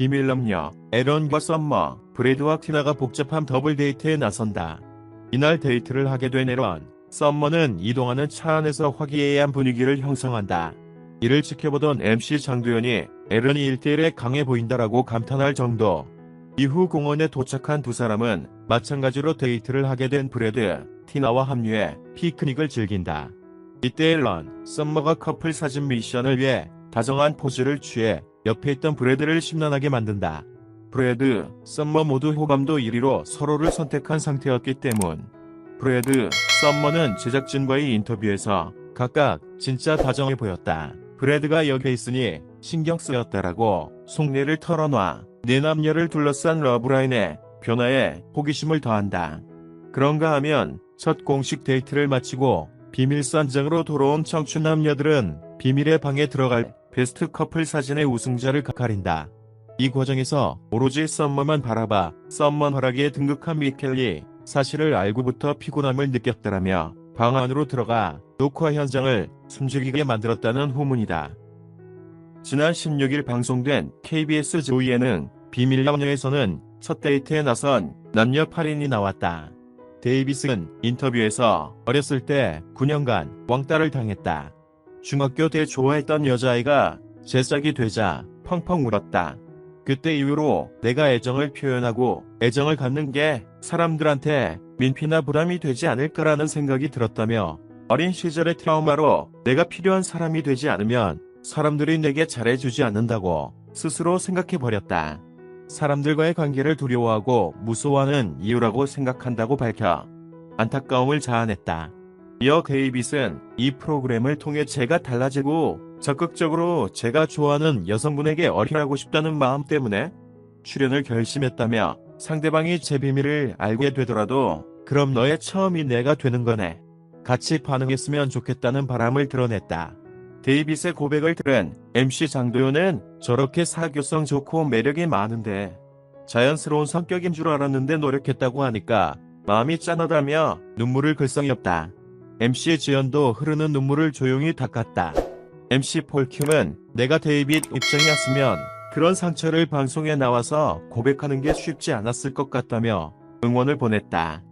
비밀 남녀 에런과 썸머, 브래드와 티나가 복잡한 더블 데이트에 나선다. 이날 데이트를 하게 된 에런, 썸머는 이동하는 차 안에서 화기애애한 분위기를 형성한다. 이를 지켜보던 MC 장도연이 에런이 1대1에 강해 보인다라고 감탄할 정도. 이후 공원에 도착한 두 사람은 마찬가지로 데이트를 하게 된 브래드, 티나와 합류해 피크닉을 즐긴다. 이때 앨런, 썸머가 커플 사진 미션을 위해 다정한 포즈를 취해 옆에 있던 브래드를 심란하게 만든다. 브래드, 썸머 모두 호감도 1위로 서로를 선택한 상태였기 때문. 브래드, 썸머는 제작진과의 인터뷰에서 각각 진짜 다정해 보였다. 브래드가 여기 있으니 신경 쓰였다라고 속내를 털어놔 내 남녀를 둘러싼 러브라인의 변화에 호기심을 더한다. 그런가 하면 첫 공식 데이트를 마치고 비밀 산장으로 돌아온 청춘 남녀들은 비밀의 방에 들어갈 베스트 커플 사진의 우승자를 가린다. 이 과정에서 오로지 썸머만 바라봐 썸먼 허락에 등극한 미켈리 사실을 알고부터 피곤함을 느꼈다라며 방 안으로 들어가 녹화 현장을 숨죽이게 만들었다는 후문이다. 지난 16일 방송된 KBS 조이 예능 비밀 남녀에서는 첫 데이트에 나선 남녀 8인이 나왔다. 데이비스는 인터뷰에서 어렸을 때 9년간 왕따를 당했다. 중학교 때 좋아했던 여자아이가 제 짝이 되자 펑펑 울었다. 그때 이후로 내가 애정을 표현하고 애정을 갖는 게 사람들한테 민폐나 부담이 되지 않을까라는 생각이 들었다며 어린 시절의 트라우마로 내가 필요한 사람이 되지 않으면 사람들이 내게 잘해주지 않는다고 스스로 생각해버렸다. 사람들과의 관계를 두려워하고 무서워하는 이유라고 생각한다고 밝혀 안타까움을 자아냈다. 이어 데이빗은 이 프로그램을 통해 제가 달라지고 적극적으로 제가 좋아하는 여성분에게 어필하고 싶다는 마음 때문에 출연을 결심했다며 상대방이 제 비밀을 알게 되더라도 그럼 너의 처음이 내가 되는 거네. 같이 반응했으면 좋겠다는 바람을 드러냈다. 데이빗의 고백을 들은 MC 장도연은 저렇게 사교성 좋고 매력이 많은데 자연스러운 성격인 줄 알았는데 노력했다고 하니까 마음이 짠하다며 눈물을 글썽였다. MC 지연도 흐르는 눈물을 조용히 닦았다. MC 폴킴은 내가 데이빗 입장이었으면 그런 상처를 방송에 나와서 고백하는 게 쉽지 않았을 것 같다며 응원을 보냈다.